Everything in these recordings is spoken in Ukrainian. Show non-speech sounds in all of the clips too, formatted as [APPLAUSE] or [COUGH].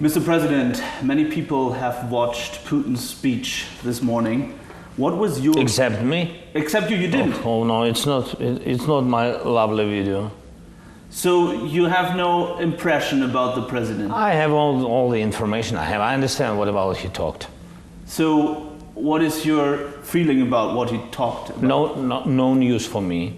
Mr. President, many people have watched Putin's speech this morning. What was your Except me. except you? You didn't. Oh, oh no, it's not. it- It's not my lovely video. So you have no impression about the president. I have all, all the information I have. I understand what about he talked. So what is your feeling about what he talked about? No, no, no news for me.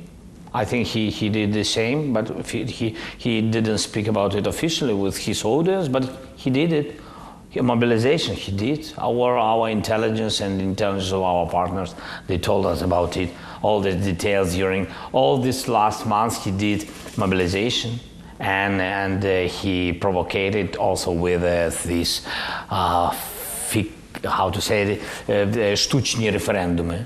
I think he, he did the same, but he, he, he didn't speak about it officially with his audience, but he did it. He- Mobilization, he did. Our, our intelligence and intelligence of our partners, they told us about it, all the details during all these last months. He did mobilization and, and uh, he provoked also with uh, this, uh, fic- how to say it, uh, штучні референдуми.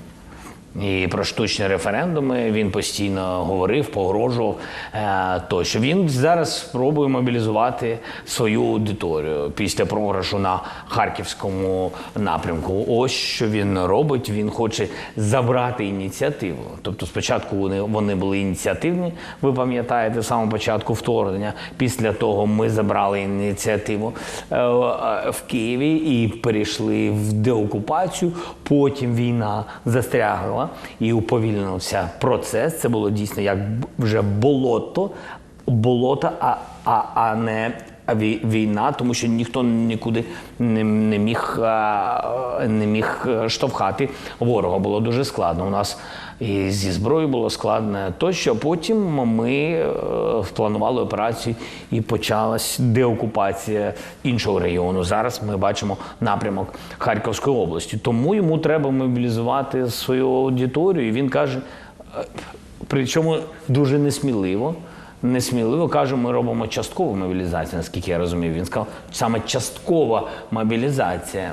І про штучні референдуми він постійно говорив, погрожував. Е, тощо він зараз спробує мобілізувати свою аудиторію після програшу на харківському напрямку. Ось що він робить. Він хоче забрати ініціативу. Тобто, спочатку вони, вони були ініціативні. Ви пам'ятаєте самого початку вторгнення. Після того ми забрали ініціативу е, е, в Києві і перейшли в деокупацію. Потім війна застрягла і уповільнився процес. Це було дійсно як вже болото, болото, а, а, а не війна, тому що ніхто нікуди не, не міг не міг е, штовхати ворога. Було дуже складно. У нас і зі зброєю було складно тощо. Потім ми е, планували операцію і почалась деокупація іншого регіону. Зараз ми бачимо напрямок Харківської області. Тому йому треба мобілізувати свою аудиторію. І він каже, е, причому дуже несміливо. Несміливо каже, ми робимо часткову мобілізацію, наскільки я розумію. Він сказав, саме часткова мобілізація.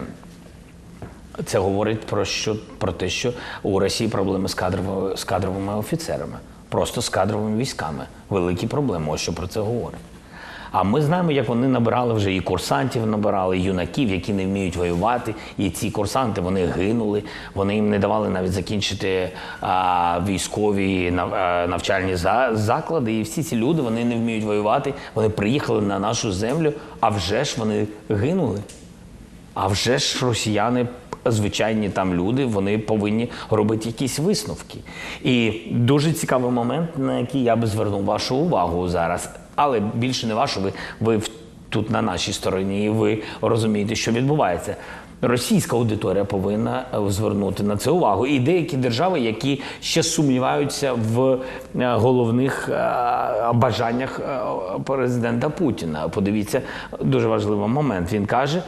Це говорить про що про те, що у Росії проблеми з кадровими з кадровими офіцерами, просто з кадровими військами. Великі проблеми. Ось що про це говорить. А ми знаємо, як вони набирали вже і курсантів, набирали і юнаків, які не вміють воювати. І ці курсанти вони гинули. Вони їм не давали навіть закінчити а, військові навчальні за- заклади. І всі ці люди вони не вміють воювати. Вони приїхали на нашу землю, а вже ж вони гинули. А вже ж росіяни, звичайні там люди, вони повинні робити якісь висновки. І дуже цікавий момент, на який я би звернув вашу увагу зараз. Але більше не вашу, ви, ви тут на нашій стороні, і ви розумієте, що відбувається. Російська аудиторія повинна е, звернути на це увагу. І деякі держави, які ще сумніваються в е, головних е, бажаннях президента Путіна. Подивіться, дуже важливий момент. Він каже,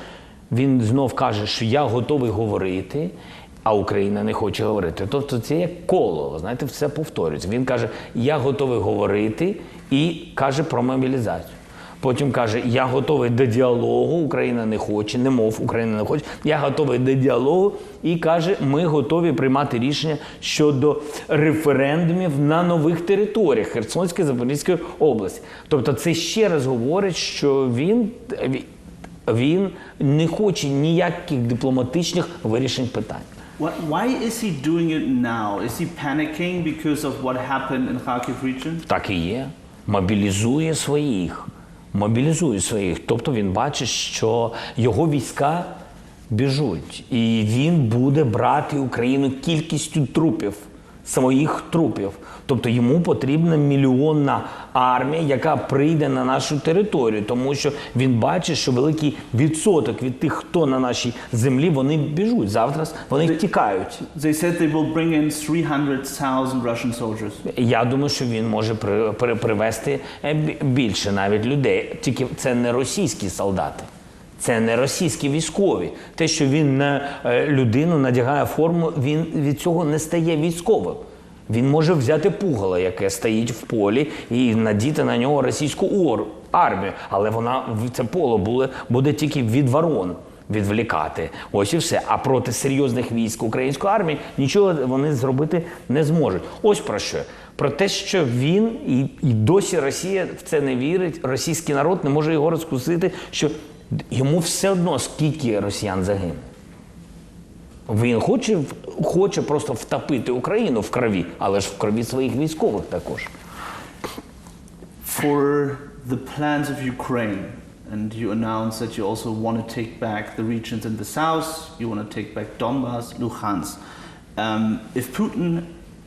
він знов каже, що я готовий говорити, а Україна не хоче говорити. Тобто це як коло, знаєте, все повторюється. Він каже, я готовий говорити і каже про мобілізацію. Потім каже, я готовий до діалогу, Україна не хоче, не мов, Україна не хоче. Я готовий до діалогу і каже, ми готові приймати рішення щодо референдумів на нових територіях Херсонської Запорізької області. Тобто, це ще раз говорить, що він, він не хоче ніяких дипломатичних вирішень питань. Why, why is he doing it now? Is he panicking because of what happened in Kharkiv region? Так і є. Мобілізує своїх. Мобілізує своїх. Тобто він бачить, що його війська біжуть. І він буде брати Україну кількістю трупів, своїх трупів. Тобто йому потрібна мільйонна армія, яка прийде на нашу територію, тому що він бачить, що великий відсоток від тих, хто на нашій землі, вони біжуть. Завтра вони втікають. They said they will bring in 300,000 Russian soldiers. Я думаю, що він може при, при, привести е, більше навіть людей. Тільки це не російські солдати, це не російські військові. Те, що він на е, людину надягає форму, він від цього не стає військовим. Він може взяти пугало, яке стоїть в полі, і надіти на нього російську армію, але вона в- це поле буде, буде тільки від ворон відвлікати. Ось і все. А проти серйозних військ української армії нічого вони зробити не зможуть. Ось про що. Про те, що він і, і досі Росія в це не вірить. Російський народ не може його розкусити, що йому все одно скільки росіян загине. Він хоче, хоче просто втопити Україну в крові, але ж в крові своїх військових також. For the plans of Ukraine, and you announced that you also want to take back the regions in the south. You want to take back Donbass, Luhansk. Um, if Putin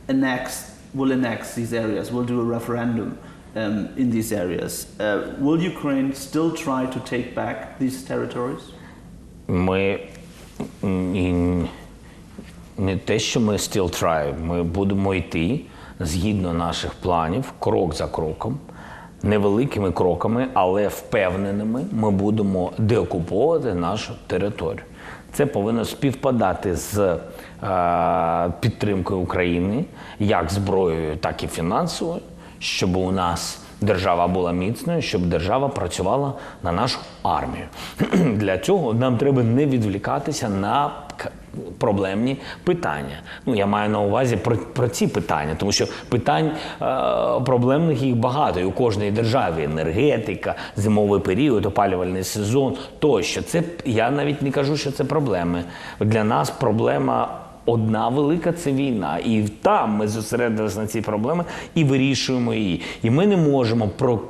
annexed, will annex these areas, will do a referendum um, in these areas, uh, will Ukraine still try to take back these territories? Ми не те, що ми still try, ми будемо йти згідно наших планів, крок за кроком, невеликими кроками, але впевненими, ми будемо деокуповувати нашу територію. Це повинно співпадати з е, підтримкою України як зброєю, так і фінансовою, щоб у нас держава була міцною, щоб держава працювала на нашу армію. [CLEARS THROAT] Для цього нам треба не відвлікатися на проблемні питання. Ну я маю на увазі про, про ці питання, тому що питань е, проблемних їх багато, і у кожній державі енергетика, зимовий період, опалювальний сезон тощо. Це я навіть не кажу, що це проблеми. Для нас проблема Одна велика це війна, і там ми зосередилися на цій проблемі і вирішуємо її. І ми не можемо про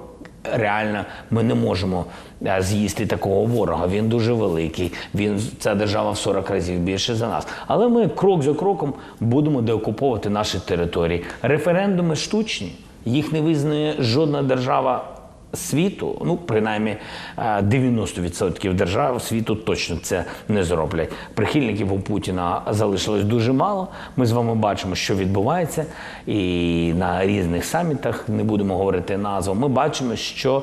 реально, ми не можемо е, з'їсти такого ворога. Він дуже великий. Він ця держава в 40 разів більше за нас. Але ми крок за кроком будемо деокуповувати наші території. Референдуми штучні, їх не визнає жодна держава світу, ну принаймні е, 90% держав світу точно це не зроблять. Прихильників у Путіна залишилось дуже мало. Ми з вами бачимо, що відбувається, і на різних самітах не будемо говорити назву. Ми бачимо, що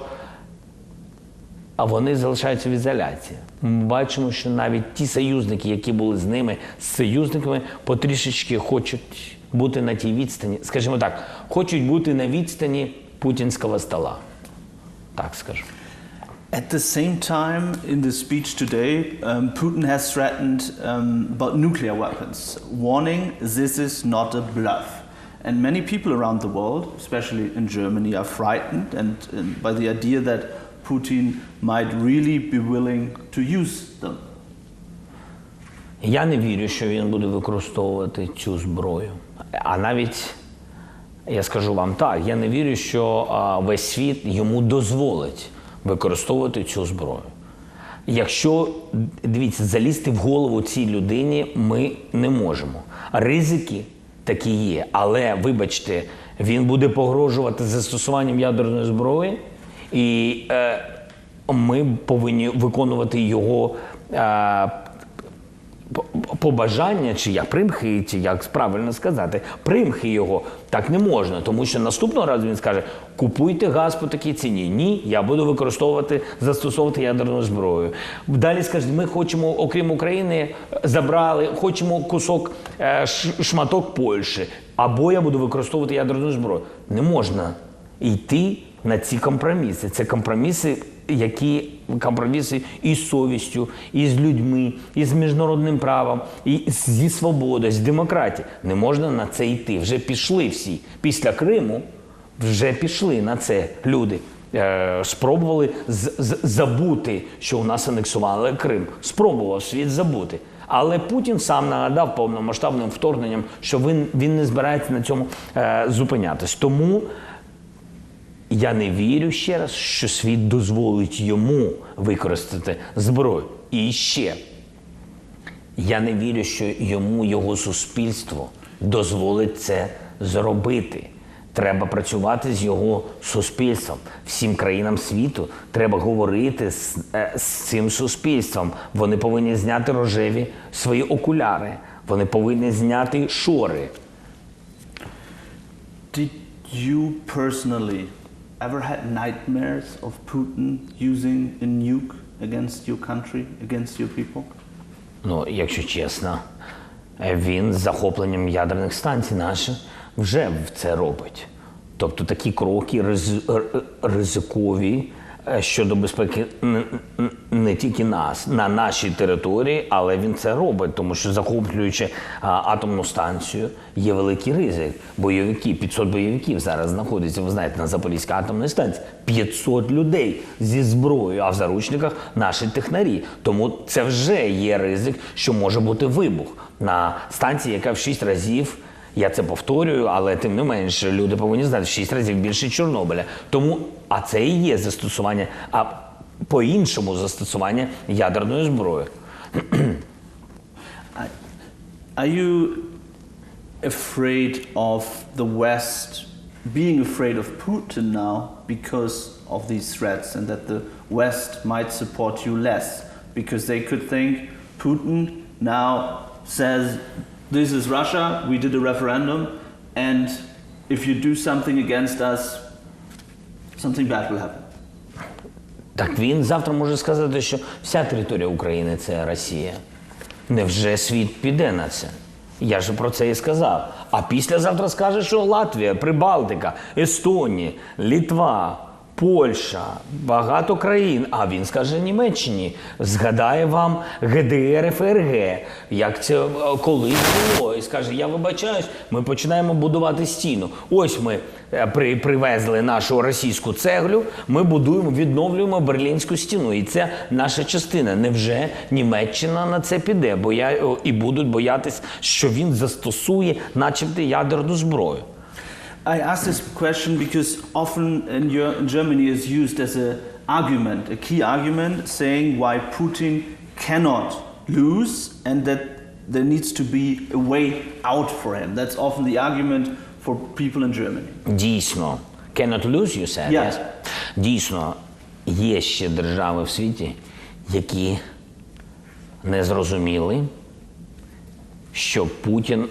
вони залишаються в ізоляції. Ми бачимо, що навіть ті союзники, які були з ними з союзниками, потрішечки хочуть бути на тій відстані, скажімо так, хочуть бути на відстані путінського стола. Так скажу. At the same time, in the speech today, um, Putin has threatened um, about nuclear weapons, warning this is not a bluff. And many people around the world, especially in Germany, are frightened and, and by the idea that Putin might really be willing to use them. Я не вірю, що він буде використовувати цю зброю. А навіть я скажу вам так, я не вірю, що весь світ йому дозволить використовувати цю зброю. Якщо дивіться, залізти в голову цій людині ми не можемо. Ризики такі є, але вибачте, він буде погрожувати застосуванням ядерної зброї, і е, ми повинні виконувати його. Е, побажання, чи як примхи, чи як правильно сказати, примхи його так не можна, тому що наступного разу він скаже: купуйте газ по такій ціні. Ні, я буду використовувати, застосовувати ядерну зброю. Далі скаже, ми хочемо, окрім України, забрали, хочемо кусок е, шматок Польщі, або я буду використовувати ядерну зброю. Не можна йти на ці компроміси. Це компроміси, які компроміси із совістю, і з людьми, і з міжнародним правом, і зі свободою, з демократією. Не можна на це йти. Вже пішли всі. Після Криму вже пішли на це люди. Е, спробували забути, що у нас анексували Крим. Спробував світ забути. Але Путін сам нагадав повномасштабним вторгненням, що він, він не збирається на цьому е, зупинятись. Тому я не вірю ще раз, що світ дозволить йому використати зброю. І ще я не вірю, що йому його суспільство дозволить це зробити. Треба працювати з його суспільством. Всім країнам світу треба говорити з, е, з цим суспільством. Вони повинні зняти рожеві свої окуляри. Вони повинні зняти шори. Did you personally ever had nightmares of Putin using a nuke against your country, against your people? Ну, якщо чесно, він з захопленням ядерних станцій наших вже це робить. Тобто такі кроки ризикові щодо безпеки не, тільки нас на нашій території, але він це робить, тому що захоплюючи атомну станцію, є великий ризик. Бойовики, 500 бойовиків зараз знаходяться, ви знаєте, на Запорізькій атомній станції. 500 людей зі зброєю, а в заручниках наші технарі. Тому це вже є ризик, що може бути вибух на станції, яка в 6 разів. Я це повторюю, але тим не менше люди повинні знати 6 разів більше Чорнобиля. Тому, а це і є застосування. А по-іншому застосування ядерної зброї. Are you afraid of the West being afraid of Putin now because of these threats and that the West might support you less? Because they could think Putin now says, This is Russia, we did a referendum, and if you do something against us, something bad will happen. Так він завтра може сказати, що вся територія України це Росія. Невже світ піде на це? Я ж про це і сказав. А післязавтра скаже, що Латвія, Прибалтика, Естонія, Літва, Польща, багато країн. А він скаже Німеччині. Згадає вам ГДР, ФРГ, як це е, колись було, і скаже: Я вибачаюсь, ми починаємо будувати стіну. Ось ми е, при, привезли нашу російську цеглю. Ми будуємо, відновлюємо берлінську стіну. І це наша частина. Невже Німеччина на це піде? Бо я і будуть боятись, що він застосує, начебто, ядерну зброю. I ask this question because often in, your, in Germany is used as an argument, a key argument, saying why Putin cannot lose and that there needs to be a way out for him. That's often the argument for people in Germany. Дійсно, cannot lose, you said, Yeah. yes? Дійсно, є ще держави в світі, які не зрозуміли, що Путін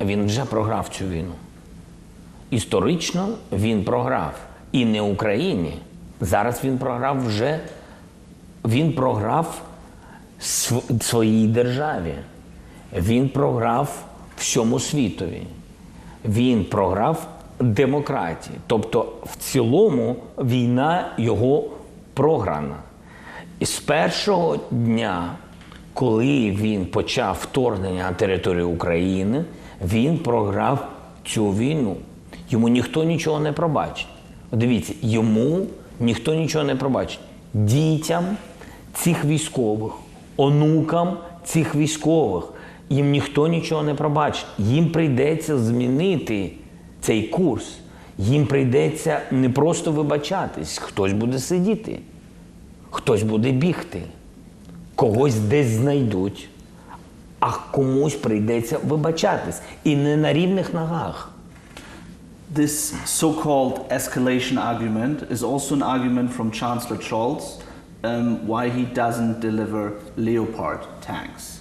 він вже програв цю війну. Історично він програв. І не Україні. Зараз він програв вже. Він програв св- своїй державі. Він програв всьому світові. Він програв демократії. Тобто, в цілому війна його програна. І з першого дня, коли він почав вторгнення на територію України, він програв цю війну. Йому ніхто нічого не пробачить. Дивіться, йому ніхто нічого не пробачить. Дітям цих військових, онукам цих військових, їм ніхто нічого не пробачить. Їм прийдеться змінити цей курс. Їм прийдеться не просто вибачатись, хтось буде сидіти, хтось буде бігти, когось десь знайдуть, а комусь прийдеться вибачатись. І не на рівних ногах. This so called escalation argument is also an argument from Chancellor Scholz um, why he doesn't deliver Leopard tanks.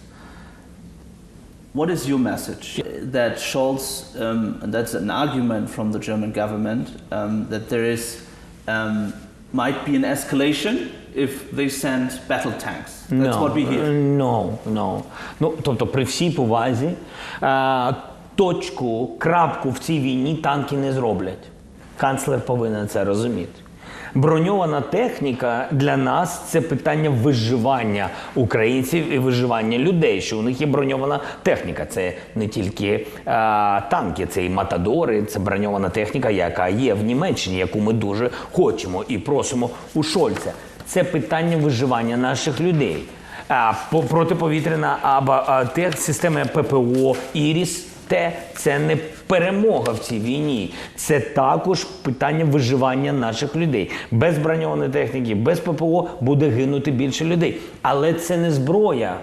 What is your message? That Scholz, um, and that's an argument from the German government, um, that there is um, might be an escalation if they send battle tanks. That's no, what we hear. No, no. Ну, тобто, при всій повазі, е, точку, крапку в цій війні танки не зроблять. Канцлер повинен це розуміти. Броньована техніка для нас це питання виживання українців і виживання людей, що у них є броньована техніка. Це не тільки е, танки, це і матадори, це броньована техніка, яка є в Німеччині, яку ми дуже хочемо і просимо у Шольца. Це питання виживання наших людей. А, по- протиповітряна або а, те, система ППО, Іріс, те це не перемога в цій війні. Це також питання виживання наших людей. Без броньованої техніки, без ППО буде гинути більше людей. Але це не зброя.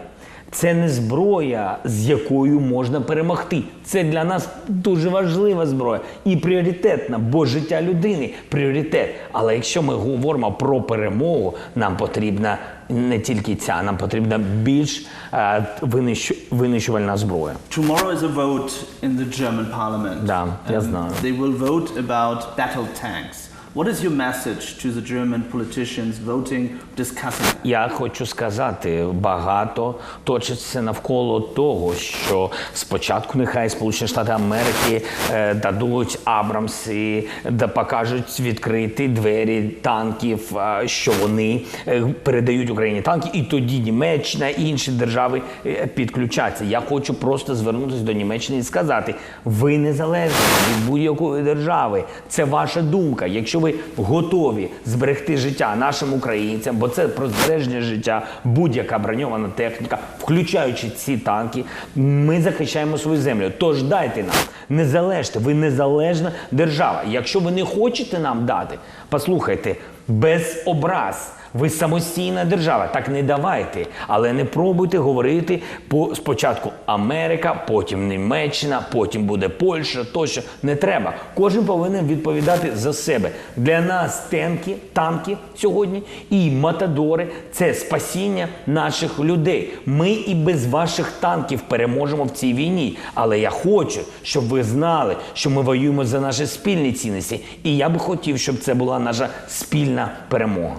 Це не зброя, з якою можна перемогти. Це для нас дуже важлива зброя і пріоритетна, бо життя людини пріоритет. Але якщо ми говоримо про перемогу, нам потрібна не тільки ця, нам потрібна більш е, винищу- винищувальна зброя. Tomorrow is a vote in the German parliament. Да, я знаю. They will vote about battle tanks. What is your message to the German politicians voting, discussing? Я хочу сказати, багато точиться навколо того, що спочатку нехай Сполучені Штати Америки е, дадуть Абрамси, да покажуть відкриті двері танків, е, що вони е, передають Україні танки, і тоді Німеччина і інші держави е, підключаться. Я хочу просто звернутися до Німеччини і сказати: ви незалежні від будь-якої держави. Це ваша думка. Якщо ви готові зберегти життя нашим українцям, бо це про збереження життя, будь-яка броньована техніка, включаючи ці танки, ми захищаємо свою землю. Тож дайте нам, не залежте, ви незалежна держава. Якщо ви не хочете нам дати, послухайте, без образ. Ви самостійна держава, так не давайте. Але не пробуйте говорити по спочатку Америка, потім Німеччина, потім буде Польща. Тощо не треба. Кожен повинен відповідати за себе. Для нас танки, танки сьогодні і матадори це спасіння наших людей. Ми і без ваших танків переможемо в цій війні. Але я хочу, щоб ви знали, що ми воюємо за наші спільні цінності. І я би хотів, щоб це була наша спільна перемога.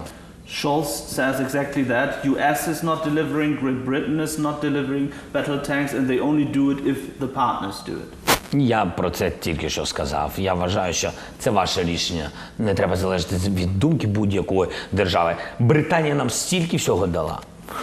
Scholz says exactly that. US is not delivering, Great Britain is not delivering battle tanks, and they only do it if the partners do it. Я про це тільки що сказав. Я вважаю, що це ваше рішення. Не треба залежати від думки будь-якої держави. Британія нам стільки всього дала.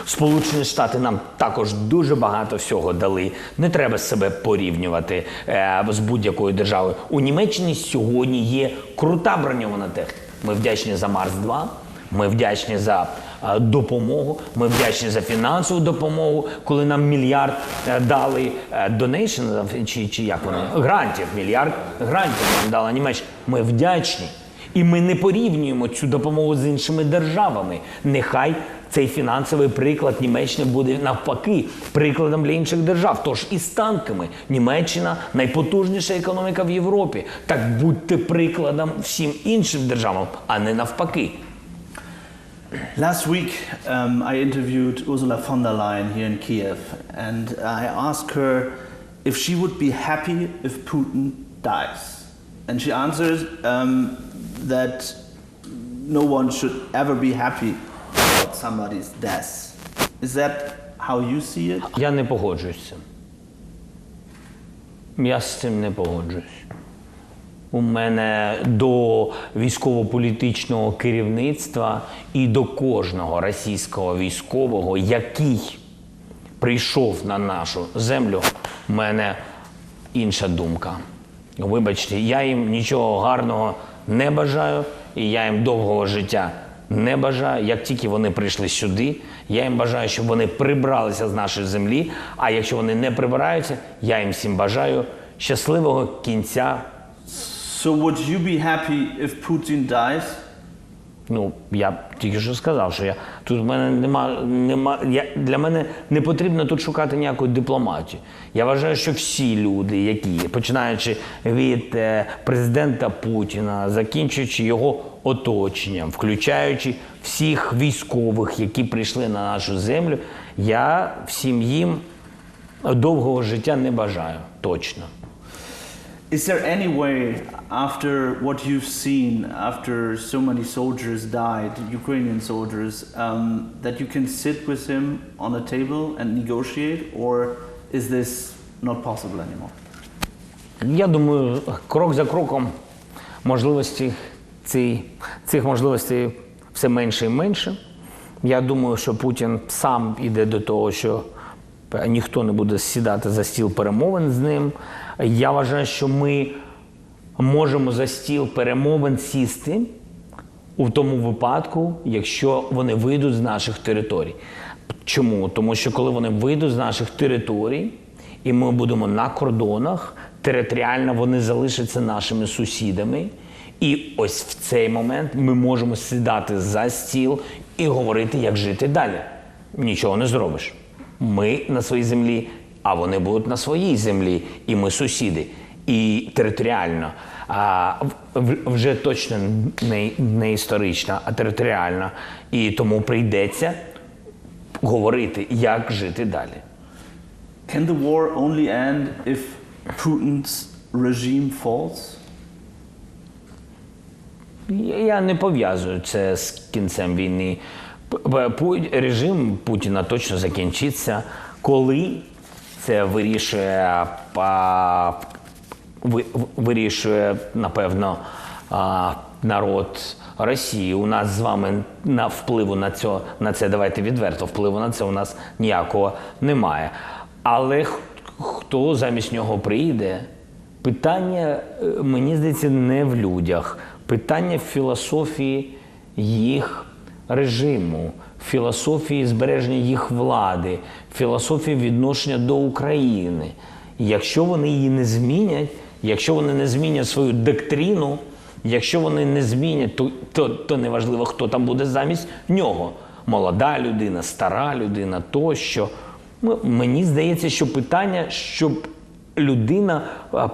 Сполучені Штати нам також дуже багато всього дали. Не треба себе порівнювати е, з будь-якою державою. У Німеччині сьогодні є крута броньована техніка. Ми вдячні за Марс 2 ми вдячні за е, допомогу. Ми вдячні за фінансову допомогу, коли нам мільярд е, дали донейшн, чи, чи як вони грантів. Мільярд грантів нам дала Німеччина. Ми вдячні. І ми не порівнюємо цю допомогу з іншими державами. Нехай цей фінансовий приклад Німеччини буде навпаки прикладом для інших держав. Тож і з танками Німеччина найпотужніша економіка в Європі. Так будьте прикладом всім іншим державам, а не навпаки. Last week, um, I interviewed Ursula von der Leyen here in Kiev, and I asked her if she would be happy if Putin dies. And she answered um, that no one should ever be happy about somebody's death. Is that how you see it? Я не погоджуюсь з цим. Я з цим не погоджуюсь. У мене до військово-політичного керівництва і до кожного російського військового, який прийшов на нашу землю, у мене інша думка. Вибачте, я їм нічого гарного не бажаю, і я їм довгого життя не бажаю. Як тільки вони прийшли сюди, я їм бажаю, щоб вони прибралися з нашої землі. А якщо вони не прибираються, я їм всім бажаю щасливого кінця. So, would you be happy if Putin dies? Ну, я тільки що сказав, що я тут в мене нема, нема я, для мене не потрібно тут шукати ніякої дипломатії. Я вважаю, що всі люди, які починаючи від е, президента Путіна, закінчуючи його оточенням, включаючи всіх військових, які прийшли на нашу землю, я всім їм довгого життя не бажаю точно. Is there any way, after what you've seen, after so many soldiers died, Ukrainian soldiers, um, that you can sit with him on a table and negotiate, or is this not possible anymore? Я думаю, крок за кроком можливості ці, цих можливостей все менше і менше. Я думаю, що Путін сам іде до того, що ніхто не буде сідати за стіл перемовин з ним. Я вважаю, що ми можемо за стіл перемовин сісти у тому випадку, якщо вони вийдуть з наших територій. Чому? Тому що коли вони вийдуть з наших територій, і ми будемо на кордонах, територіально вони залишаться нашими сусідами. І ось в цей момент ми можемо сідати за стіл і говорити, як жити далі. Нічого не зробиш. Ми на своїй землі, а вони будуть на своїй землі, і ми сусіди. І територіально, а вже точно не, не історично, а територіально. І тому прийдеться говорити, як жити далі. Can the war only end if Putin's regime falls? Я не пов'язую це з кінцем війни. Режим Путіна точно закінчиться, коли це вирішує, а, ви- вирішує напевно, а, народ Росії. У нас з вами на впливу на це, на це давайте відверто, впливу на це у нас ніякого немає. Але хто замість нього прийде, Питання, е, мені здається, не в людях. Питання в філософії їх режиму, філософії збереження їх влади, філософії відношення до України. Якщо вони її не змінять, якщо вони не змінять свою доктрину, Якщо вони не змінять, то, то, то неважливо, хто там буде замість нього. Молода людина, стара людина, тощо. Мені здається, що питання, щоб людина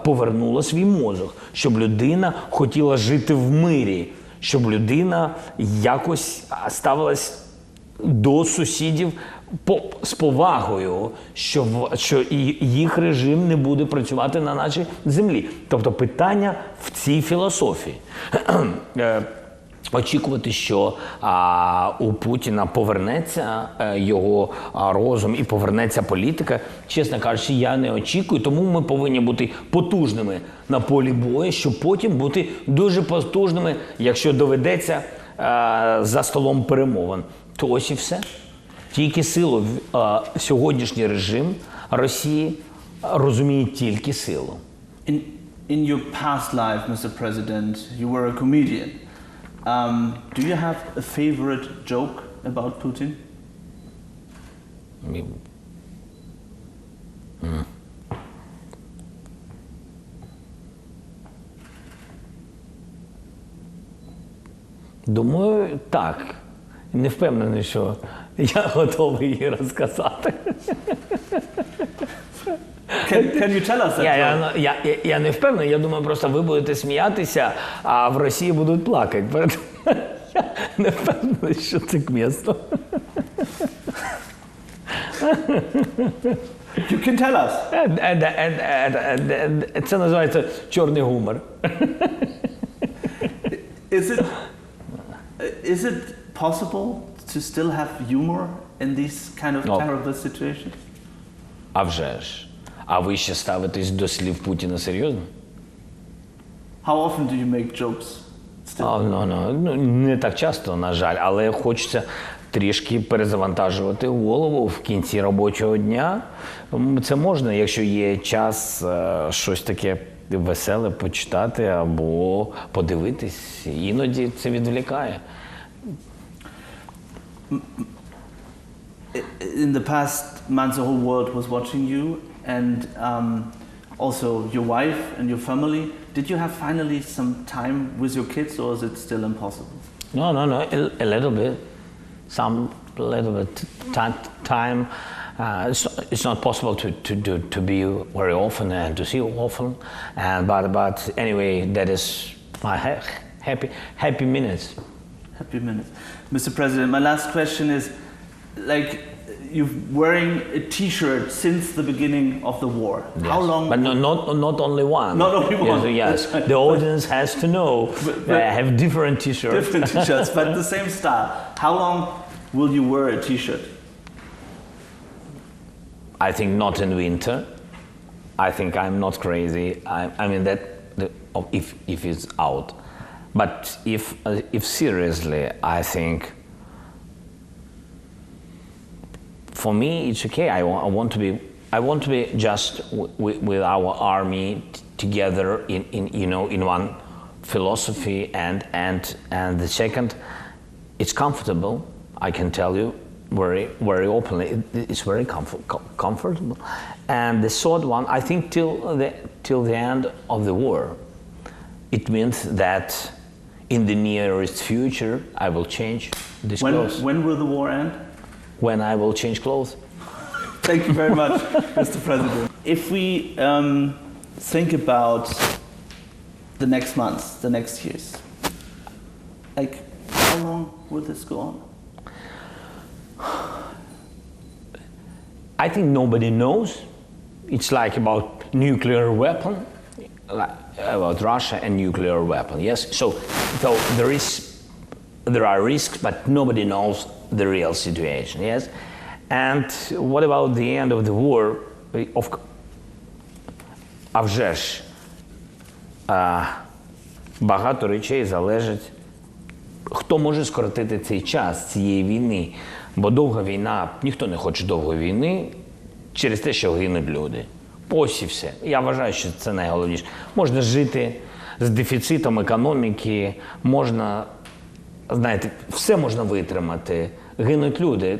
повернула свій мозок, щоб людина хотіла жити в мирі, щоб людина якось ставилась до сусідів по, з повагою, що, в- що і їх режим не буде працювати на нашій землі. Тобто питання в цій філософії. [CLEARS THROAT] Е, Очікувати, що а, у Путіна повернеться е, його а, розум і повернеться політика. Чесно кажучи, я не очікую, тому ми повинні бути потужними на полі бою, щоб потім бути дуже потужними, якщо доведеться е, за столом перемовин. То ось і все. Тільки силу а, сьогоднішній режим Росії розуміє тільки силу. In, in your past life, Mr. President, you were a comedian. Um, do you have a favorite joke about Putin? Мі- М. Думаю, так. Не впевнений, що я готовий її розказати. Can, can you tell us that? Я, я, я, я не впевнений, я думаю, просто ви будете сміятися, а в Росії будуть плакати. Я не впевнений, що це к місту. You can tell us. Це називається чорний гумор. Is it, is it possible to still have humor in these kind of terrible situations? А вже ж. А ви ще ставитесь до слів Путіна серйозно? How often do you make jokes still? А, ну, ну, ну, не так часто, на жаль, але хочеться трішки перезавантажувати голову в кінці робочого дня. Це можна, якщо є час е, щось таке веселе почитати або подивитись. Іноді це відвлікає. In the past months, the whole world was watching you, and um, also your wife and your family. Did you have finally some time with your kids, or is it still impossible? No, no, no, a, little bit. Some little bit time. time. Uh, it's, it's not possible to, to, do, to be very often and to see you often. And, but, but anyway, that is my ha- happy, happy minutes. Happy minutes, Mr. President. My last question is, like, you're wearing a T-shirt since the beginning of the war. How long? But no, not, not only one. Not only one. Yes, right. [LAUGHS] the audience has to know [LAUGHS] But- I uh, have different t-shirts. different [LAUGHS] T-shirts, but the same style. How long will you wear a T-shirt? I think not in winter. I think I'm not crazy. I, I mean that the, if if it's out, but if uh, if seriously, I think for me it's okay. I, want to be I want to be just with our army together in, in you know in one philosophy and and and the second, it's comfortable. I can tell you very very openly. It, it's very comfort, comfortable. And the third one, I think till the till the end of the war, it means that in the nearest future I will change this When, clothes. when will the war end? when I will change clothes. [LAUGHS] Thank you very much, Mr. President. If we um, think about the next months, the next years, like how long will this go on? I think nobody knows. It's like about nuclear weapon, about Russia and nuclear weapon. Yes. So, so there is, there are risks, but nobody knows the real situation. Yes. And what about the end of the war? Of, а вже ж, а, багато речей залежить Хто може скоротити цей час цієї війни? Бо довга війна, ніхто не хоче довгої війни через те, що гинуть люди. Ось і все. Я вважаю, що це найголовніше. Можна жити з дефіцитом економіки, можна, знаєте, все можна витримати. Гинуть люди.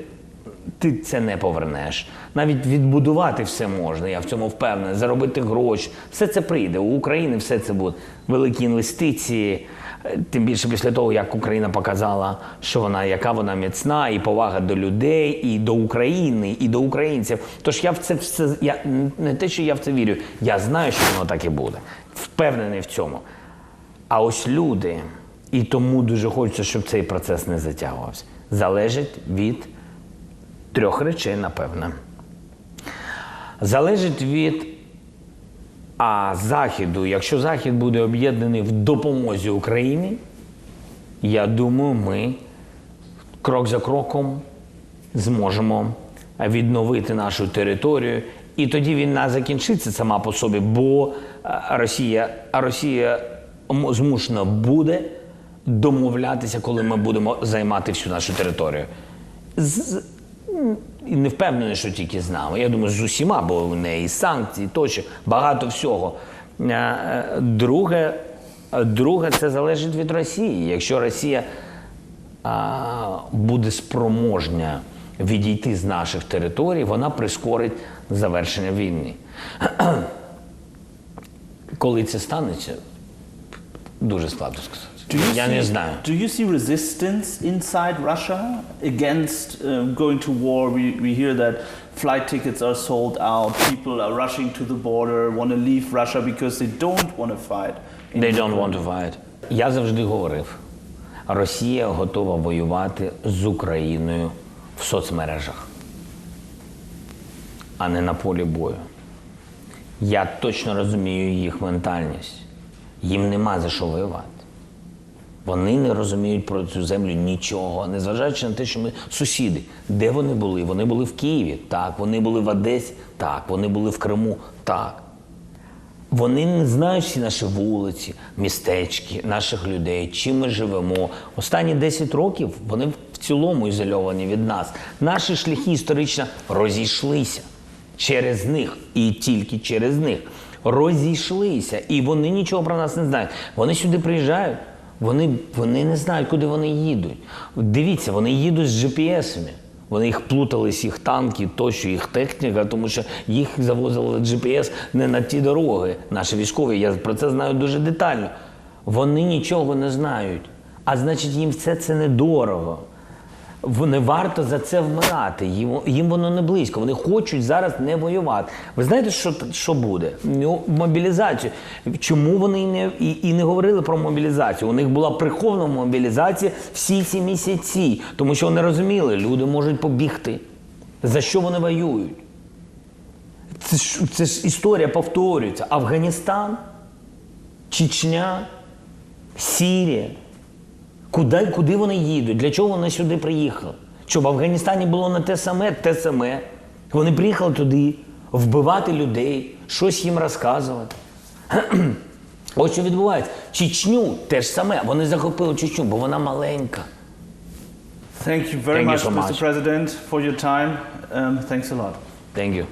ти це не повернеш. Навіть відбудувати все можна, я в цьому впевнений, заробити гроші. Все це прийде. У України все це буде. Великі інвестиції. Тим більше після того, як Україна показала, що вона, яка вона міцна, і повага до людей, і до України, і до українців. Тож я в це все я не те, що я в це вірю, я знаю, що воно так і буде. Впевнений в цьому. А ось люди, і тому дуже хочеться, щоб цей процес не затягувався, залежить від трьох речей, напевне. Залежить від а, Заходу. Якщо Захід буде об'єднаний в допомозі Україні, я думаю, ми крок за кроком зможемо відновити нашу територію. І тоді війна закінчиться сама по собі, бо е, Росія, Росія змушена буде домовлятися, коли ми будемо займати всю нашу територію. З, і не впевнений, що тільки з нами. Я думаю, з усіма, бо в неї санкції, тощо, багато всього. Е, е, Друге, е, друге, це залежить від Росії. Якщо Росія а, буде спроможня відійти з наших територій, вона прискорить завершення війни. Коли це станеться, дуже складно сказати. Do you Я see, не знаю. Do you see resistance inside Russia against um, going to war? We, we hear that flight tickets are sold out. People are rushing to the border, want to leave Russia because they don't want to fight. They don't want to fight. Я завжди говорив: Росія готова воювати з Україною в соцмережах, а не на полі бою. Я точно розумію їх ментальність. Їм нема за що воювати. Вони не розуміють про цю землю нічого, незважаючи на те, що ми сусіди. Де вони були? Вони були в Києві, так. Вони були в Одесі, так. Вони були в Криму, так. Вони не знають всі наші вулиці, містечки, наших людей, чим ми живемо. Останні 10 років вони в цілому ізольовані від нас. Наші шляхи історично розійшлися через них і тільки через них. Розійшлися. І вони нічого про нас не знають. Вони сюди приїжджають. Вони, вони не знають, куди вони їдуть. Дивіться, вони їдуть з GPS-ами. Вони їх плутались, їх танки, тощо, їх техніка, тому що їх завозили GPS не на ті дороги, наші військові. Я про це знаю дуже детально. Вони нічого не знають. А значить, їм все це недорого. Не варто за це вмирати. Їм, їм воно не близько. Вони хочуть зараз не воювати. Ви знаєте, що, що буде? Ну, мобілізацію. Чому вони і не, і, і не говорили про мобілізацію? У них була прихована мобілізація всі ці місяці, тому що вони розуміли, люди можуть побігти. За що вони воюють? Це ж, це ж історія повторюється. Афганістан, Чечня, Сірія. Куди, куди вони їдуть? Для чого вони сюди приїхали? Що в Афганістані було не те саме, те саме. Вони приїхали туди вбивати людей, щось їм розказувати. [CLEARS THROAT] Ось що відбувається. Чечню те ж саме. Вони захопили Чечню, бо вона маленька. Thank you very Thank you much, Mr. President, for your time. Um, thanks a lot. Thank you.